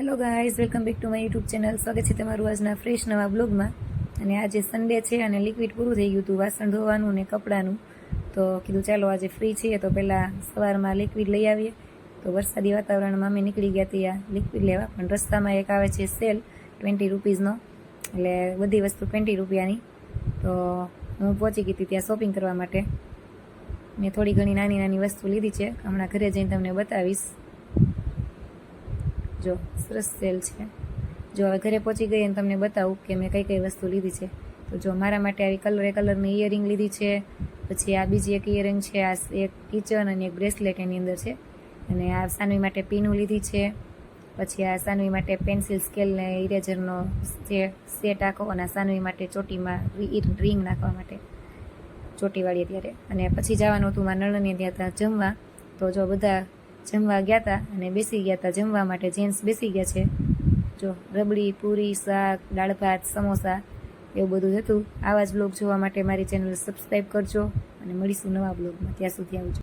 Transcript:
Hello guys welcome back to my YouTube channel સ્વાગત છે તમારું આજના ફ્રેશ નવા બ્લોગમાં અને આજે સન્ડે છે અને લિક્વિડ પૂરું થઈ ગયું હતું, વાસણ ધોવાનું અને કપડાનું. તો કીધું ચાલો આજે ફ્રી છીએ, તો પહેલાં સવારમાં લિક્વિડ લઈ આવીએ. તો વરસાદી વાતાવરણમાં અમે નીકળી ગયા હતી આ લિક્વિડ લેવા પણ રસ્તામાં એક આવે છે સેલ ટ્વેન્ટી રૂપીઝનો એટલે બધી વસ્તુ ટ્વેન્ટી રૂપિયાની. તો હું પહોંચી ગઈ હતી ત્યાં શોપિંગ કરવા માટે. મેં થોડી ઘણી નાની નાની વસ્તુ લીધી છે. હમણાં ઘરે જઈને તમને બતાવીશ. જો, સરસ સેલ છે. જો હવે ઘરે પહોંચી ગઈ અને તમને બતાવું કે મેં કઈ કઈ વસ્તુ લીધી છે. તો જો મારા માટે આવી કલરે કલરની ઇયરિંગ લીધી છે, પછી આ બીજી એક ઇયરિંગ છે, આ એક કિચન અને એક બ્રેસલેટ એની અંદર છે. અને આ સાનવી માટે પીનું લીધી છે, પછી આ સાનવી માટે પેન્સિલ સ્કેલ ને ઇરેઝરનો સેટ આખો અને સાનવી માટે ચોટીમાં રિંગ નાખવા માટે ચોટીવાળી ત્યારે અને પછી જવાનું હતું મારા નળને ત્યાં ત્યાં જમવા. તો જો બધા જમવા ગયા હતા અને બેસી ગયા હતા જમવા માટે. જેન્ટ્સ બેસી ગયા છે. જો, રબડી, પૂરી, શાક, દાળ ભાત, સમોસા એવું બધું હતું. આવા જ બ્લોગ જોવા માટે મારી ચેનલ સબસ્ક્રાઈબ કરજો અને મળીશું નવા બ્લોગમાં ત્યાં સુધી આવજો.